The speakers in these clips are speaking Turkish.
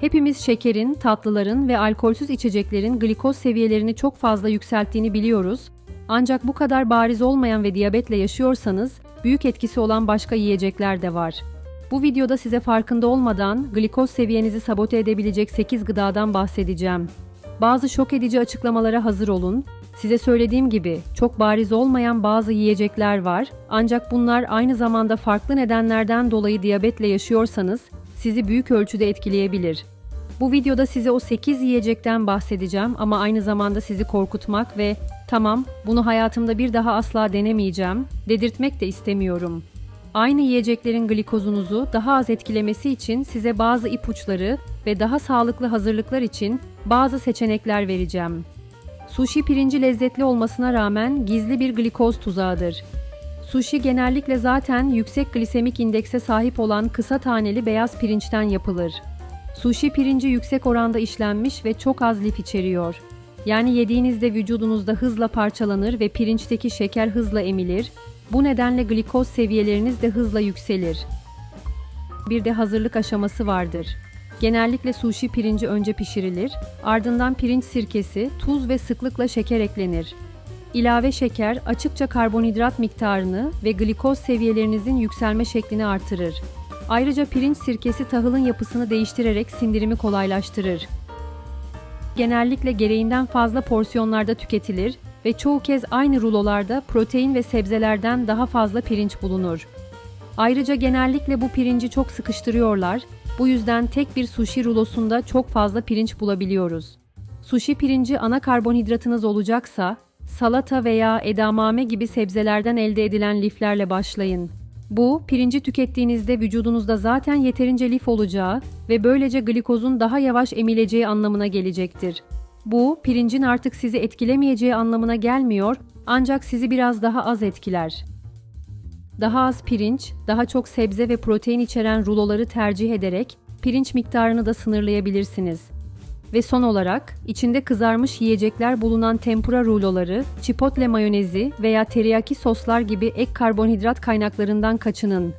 Hepimiz şekerin, tatlıların ve alkolsüz içeceklerin glikoz seviyelerini çok fazla yükselttiğini biliyoruz. Ancak bu kadar bariz olmayan ve diyabetle yaşıyorsanız büyük etkisi olan başka yiyecekler de var. Bu videoda size farkında olmadan glikoz seviyenizi sabote edebilecek 8 gıdadan bahsedeceğim. Bazı şok edici açıklamalara hazır olun. Size söylediğim gibi çok bariz olmayan bazı yiyecekler var. Ancak bunlar aynı zamanda farklı nedenlerden dolayı diyabetle yaşıyorsanız sizi büyük ölçüde etkileyebilir. Bu videoda size o 8 yiyecekten bahsedeceğim ama aynı zamanda sizi korkutmak ve tamam bunu hayatımda bir daha asla denemeyeceğim dedirtmek de istemiyorum. Aynı yiyeceklerin glikozunuzu daha az etkilemesi için size bazı ipuçları ve daha sağlıklı hazırlıklar için bazı seçenekler vereceğim. Sushi pirinci lezzetli olmasına rağmen gizli bir glikoz tuzağıdır. Sushi genellikle zaten yüksek glisemik indekse sahip olan kısa taneli beyaz pirinçten yapılır. Sushi pirinci yüksek oranda işlenmiş ve çok az lif içeriyor. Yani yediğinizde vücudunuzda hızla parçalanır ve pirinçteki şeker hızla emilir. Bu nedenle glikoz seviyeleriniz de hızla yükselir. Bir de hazırlık aşaması vardır. Genellikle sushi pirinci önce pişirilir, ardından pirinç sirkesi, tuz ve sıklıkla şeker eklenir. İlave şeker açıkça karbonhidrat miktarını ve glikoz seviyelerinizin yükselme şeklini artırır. Ayrıca pirinç sirkesi tahılın yapısını değiştirerek sindirimi kolaylaştırır. Genellikle gereğinden fazla porsiyonlarda tüketilir ve çoğu kez aynı rulolarda protein ve sebzelerden daha fazla pirinç bulunur. Ayrıca genellikle bu pirinci çok sıkıştırıyorlar. Bu yüzden tek bir sushi rulosunda çok fazla pirinç bulabiliyoruz. Sushi pirinci ana karbonhidratınız olacaksa, salata veya edamame gibi sebzelerden elde edilen liflerle başlayın. Bu, pirinci tükettiğinizde vücudunuzda zaten yeterince lif olacağı ve böylece glikozun daha yavaş emileceği anlamına gelecektir. Bu, pirincin artık sizi etkilemeyeceği anlamına gelmiyor ancak sizi biraz daha az etkiler. Daha az pirinç, daha çok sebze ve protein içeren ruloları tercih ederek pirinç miktarını da sınırlayabilirsiniz. Ve son olarak içinde kızarmış yiyecekler bulunan tempura ruloları, chipotle mayonezi veya teriyaki soslar gibi ek karbonhidrat kaynaklarından kaçının.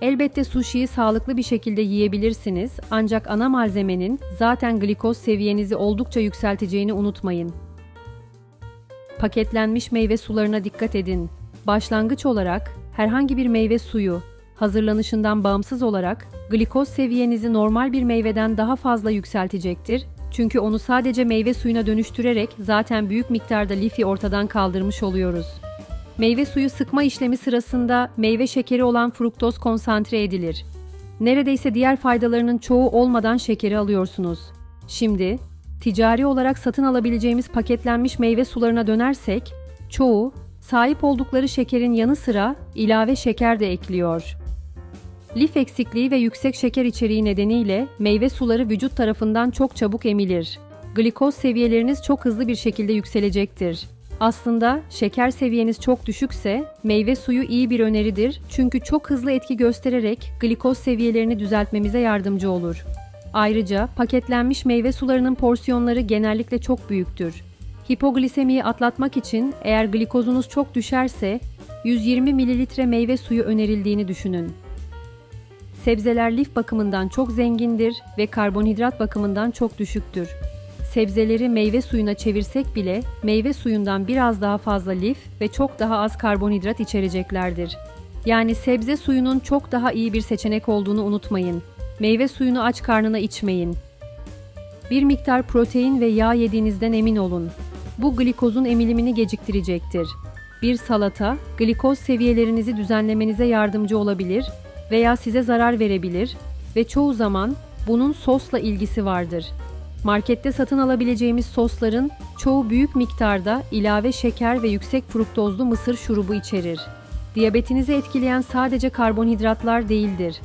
Elbette sushi'yi sağlıklı bir şekilde yiyebilirsiniz ancak ana malzemenin zaten glikoz seviyenizi oldukça yükselteceğini unutmayın. Paketlenmiş meyve sularına dikkat edin. Başlangıç olarak herhangi bir meyve suyu, hazırlanışından bağımsız olarak glikoz seviyenizi normal bir meyveden daha fazla yükseltecektir. Çünkü onu sadece meyve suyuna dönüştürerek zaten büyük miktarda lifi ortadan kaldırmış oluyoruz. Meyve suyu sıkma işlemi sırasında meyve şekeri olan fruktoz konsantre edilir. Neredeyse diğer faydalarının çoğu olmadan şekeri alıyorsunuz. Şimdi ticari olarak satın alabileceğimiz paketlenmiş meyve sularına dönersek, çoğu sahip oldukları şekerin yanı sıra ilave şeker de ekliyor. Lif eksikliği ve yüksek şeker içeriği nedeniyle meyve suları vücut tarafından çok çabuk emilir. Glikoz seviyeleriniz çok hızlı bir şekilde yükselecektir. Aslında şeker seviyeniz çok düşükse meyve suyu iyi bir öneridir çünkü çok hızlı etki göstererek glikoz seviyelerini düzeltmemize yardımcı olur. Ayrıca paketlenmiş meyve sularının porsiyonları genellikle çok büyüktür. Hipoglisemiyi atlatmak için eğer glikozunuz çok düşerse 120 ml meyve suyu önerildiğini düşünün. Sebzeler lif bakımından çok zengindir ve karbonhidrat bakımından çok düşüktür. Sebzeleri meyve suyuna çevirsek bile meyve suyundan biraz daha fazla lif ve çok daha az karbonhidrat içereceklerdir. Yani sebze suyunun çok daha iyi bir seçenek olduğunu unutmayın. Meyve suyunu aç karnına içmeyin. Bir miktar protein ve yağ yediğinizden emin olun. Bu glikozun emilimini geciktirecektir. Bir salata, glikoz seviyelerinizi düzenlemenize yardımcı olabilir veya size zarar verebilir ve çoğu zaman bunun sosla ilgisi vardır. Markette satın alabileceğimiz sosların çoğu büyük miktarda ilave şeker ve yüksek fruktozlu mısır şurubu içerir. Diyabetinizi etkileyen sadece karbonhidratlar değildir.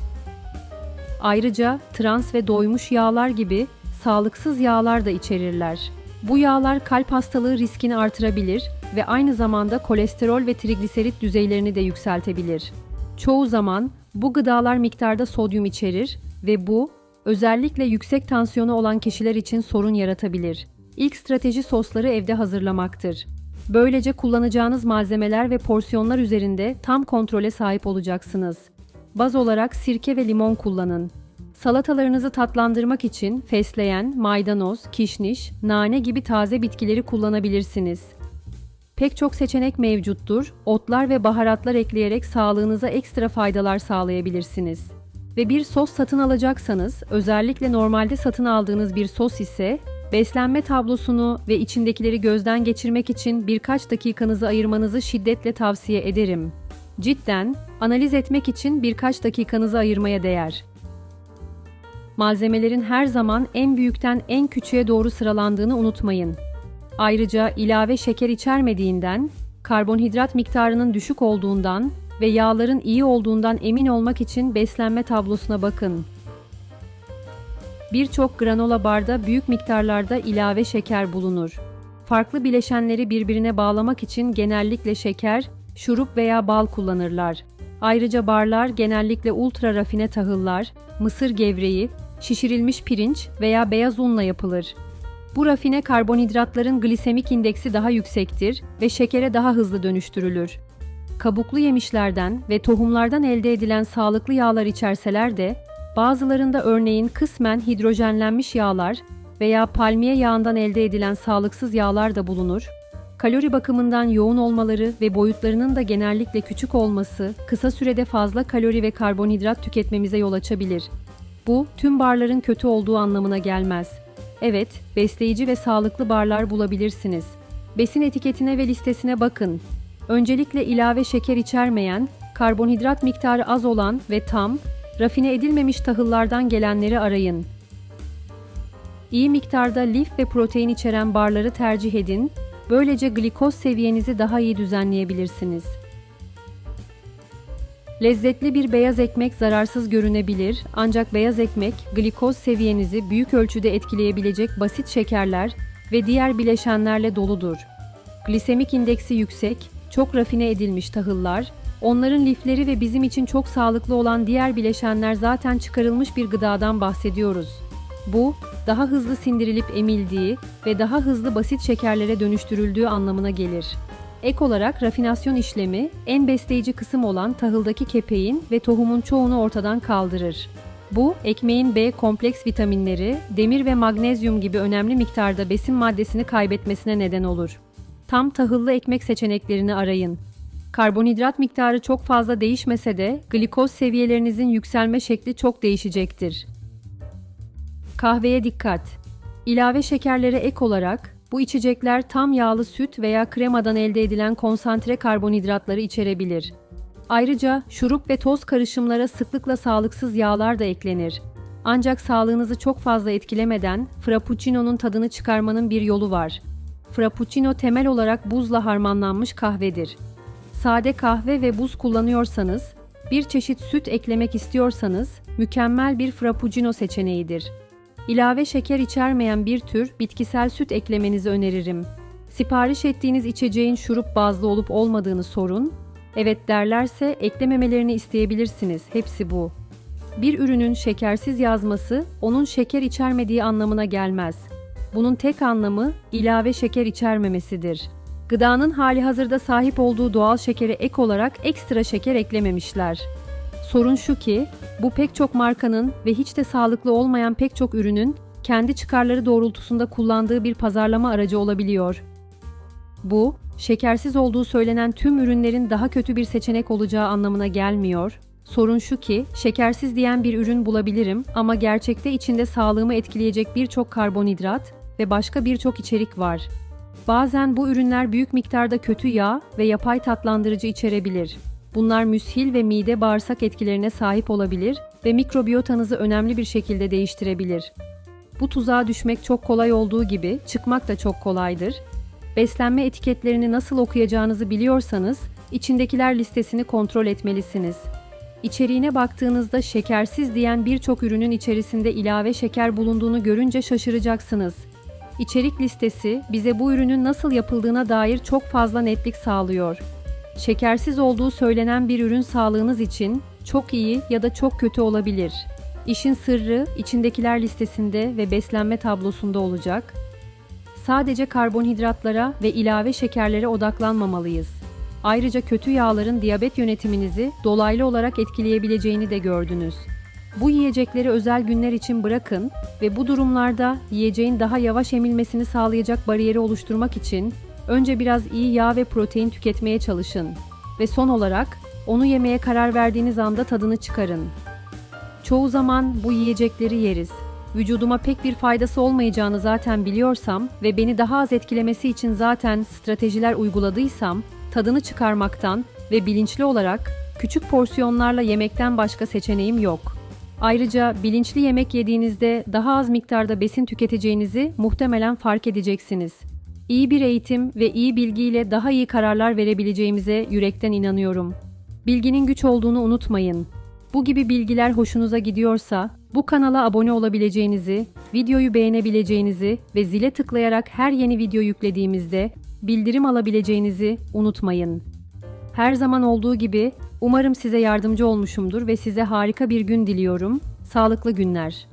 Ayrıca trans ve doymuş yağlar gibi sağlıksız yağlar da içerirler. Bu yağlar kalp hastalığı riskini artırabilir ve aynı zamanda kolesterol ve trigliserit düzeylerini de yükseltebilir. Çoğu zaman bu gıdalar miktarda sodyum içerir ve bu özellikle yüksek tansiyonu olan kişiler için sorun yaratabilir. İlk strateji sosları evde hazırlamaktır. Böylece kullanacağınız malzemeler ve porsiyonlar üzerinde tam kontrole sahip olacaksınız. Baz olarak sirke ve limon kullanın. Salatalarınızı tatlandırmak için fesleğen, maydanoz, kişniş, nane gibi taze bitkileri kullanabilirsiniz. Pek çok seçenek mevcuttur. Otlar ve baharatlar ekleyerek sağlığınıza ekstra faydalar sağlayabilirsiniz. Ve bir sos satın alacaksanız, özellikle normalde satın aldığınız bir sos ise beslenme tablosunu ve içindekileri gözden geçirmek için birkaç dakikanızı ayırmanızı şiddetle tavsiye ederim. Cidden analiz etmek için birkaç dakikanızı ayırmaya değer. Malzemelerin her zaman en büyükten en küçüğe doğru sıralandığını unutmayın. Ayrıca ilave şeker içermediğinden, karbonhidrat miktarının düşük olduğundan ve yağların iyi olduğundan emin olmak için beslenme tablosuna bakın. Birçok granola barda büyük miktarlarda ilave şeker bulunur. Farklı bileşenleri birbirine bağlamak için genellikle şeker, şurup veya bal kullanırlar. Ayrıca barlar genellikle ultra rafine tahıllar, mısır gevreği, şişirilmiş pirinç veya beyaz unla yapılır. Bu rafine karbonhidratların glisemik indeksi daha yüksektir ve şekere daha hızlı dönüştürülür. Kabuklu yemişlerden ve tohumlardan elde edilen sağlıklı yağlar içerseler de bazılarında örneğin kısmen hidrojenlenmiş yağlar veya palmiye yağından elde edilen sağlıksız yağlar da bulunur. Kalori bakımından yoğun olmaları ve boyutlarının da genellikle küçük olması kısa sürede fazla kalori ve karbonhidrat tüketmemize yol açabilir. Bu tüm barların kötü olduğu anlamına gelmez. Evet, besleyici ve sağlıklı barlar bulabilirsiniz. Besin etiketine ve listesine bakın. Öncelikle ilave şeker içermeyen, karbonhidrat miktarı az olan ve tam, rafine edilmemiş tahıllardan gelenleri arayın. İyi miktarda lif ve protein içeren barları tercih edin. Böylece glikoz seviyenizi daha iyi düzenleyebilirsiniz. Lezzetli bir beyaz ekmek zararsız görünebilir ancak beyaz ekmek glikoz seviyenizi büyük ölçüde etkileyebilecek basit şekerler ve diğer bileşenlerle doludur. Glisemik indeksi yüksek, çok rafine edilmiş tahıllar, onların lifleri ve bizim için çok sağlıklı olan diğer bileşenler zaten çıkarılmış bir gıdadan bahsediyoruz. Bu, daha hızlı sindirilip emildiği ve daha hızlı basit şekerlere dönüştürüldüğü anlamına gelir. Ek olarak rafinasyon işlemi en besleyici kısım olan tahıldaki kepeğin ve tohumun çoğunu ortadan kaldırır. Bu, ekmeğin B kompleks vitaminleri, demir ve magnezyum gibi önemli miktarda besin maddesini kaybetmesine neden olur. Tam tahıllı ekmek seçeneklerini arayın. Karbonhidrat miktarı çok fazla değişmese de glikoz seviyelerinizin yükselme şekli çok değişecektir. Kahveye dikkat. İlave şekerlere ek olarak bu içecekler tam yağlı süt veya kremadan elde edilen konsantre karbonhidratları içerebilir. Ayrıca şurup ve toz karışımlara sıklıkla sağlıksız yağlar da eklenir. Ancak sağlığınızı çok fazla etkilemeden frappuccino'nun tadını çıkarmanın bir yolu var. Frappuccino temel olarak buzla harmanlanmış kahvedir. Sade kahve ve buz kullanıyorsanız, bir çeşit süt eklemek istiyorsanız mükemmel bir frappuccino seçeneğidir. İlave şeker içermeyen bir tür bitkisel süt eklemenizi öneririm. Sipariş ettiğiniz içeceğin şurup bazlı olup olmadığını sorun. Evet derlerse eklememelerini isteyebilirsiniz. Hepsi bu. Bir ürünün şekersiz yazması onun şeker içermediği anlamına gelmez. Bunun tek anlamı ilave şeker içermemesidir. Gıdanın hali hazırda sahip olduğu doğal şekere ek olarak ekstra şeker eklememişler. Sorun şu ki, bu pek çok markanın ve hiç de sağlıklı olmayan pek çok ürünün kendi çıkarları doğrultusunda kullandığı bir pazarlama aracı olabiliyor. Bu, şekersiz olduğu söylenen tüm ürünlerin daha kötü bir seçenek olacağı anlamına gelmiyor. Sorun şu ki, şekersiz diyen bir ürün bulabilirim ama gerçekte içinde sağlığımı etkileyecek birçok karbonhidrat ve başka birçok içerik var. Bazen bu ürünler büyük miktarda kötü yağ ve yapay tatlandırıcı içerebilir. Bunlar müshil ve mide bağırsak etkilerine sahip olabilir ve mikrobiyotanızı önemli bir şekilde değiştirebilir. Bu tuzağa düşmek çok kolay olduğu gibi çıkmak da çok kolaydır. Beslenme etiketlerini nasıl okuyacağınızı biliyorsanız içindekiler listesini kontrol etmelisiniz. İçeriğine baktığınızda şekersiz diyen birçok ürünün içerisinde ilave şeker bulunduğunu görünce şaşıracaksınız. İçerik listesi bize bu ürünün nasıl yapıldığına dair çok fazla netlik sağlıyor. Şekersiz olduğu söylenen bir ürün sağlığınız için çok iyi ya da çok kötü olabilir. İşin sırrı içindekiler listesinde ve beslenme tablosunda olacak. Sadece karbonhidratlara ve ilave şekerlere odaklanmamalıyız. Ayrıca kötü yağların diyabet yönetiminizi dolaylı olarak etkileyebileceğini de gördünüz. Bu yiyecekleri özel günler için bırakın ve bu durumlarda yiyeceğin daha yavaş emilmesini sağlayacak bariyeri oluşturmak için önce biraz iyi yağ ve protein tüketmeye çalışın ve son olarak onu yemeye karar verdiğiniz anda tadını çıkarın. Çoğu zaman bu yiyecekleri yeriz. Vücuduma pek bir faydası olmayacağını zaten biliyorsam ve beni daha az etkilemesi için zaten stratejiler uyguladıysam, tadını çıkarmaktan ve bilinçli olarak küçük porsiyonlarla yemekten başka seçeneğim yok. Ayrıca bilinçli yemek yediğinizde daha az miktarda besin tüketeceğinizi muhtemelen fark edeceksiniz. İyi bir eğitim ve iyi bilgiyle daha iyi kararlar verebileceğimize yürekten inanıyorum. Bilginin güç olduğunu unutmayın. Bu gibi bilgiler hoşunuza gidiyorsa bu kanala abone olabileceğinizi, videoyu beğenebileceğinizi ve zile tıklayarak her yeni video yüklediğimizde bildirim alabileceğinizi unutmayın. Her zaman olduğu gibi umarım size yardımcı olmuşumdur ve size harika bir gün diliyorum. Sağlıklı günler.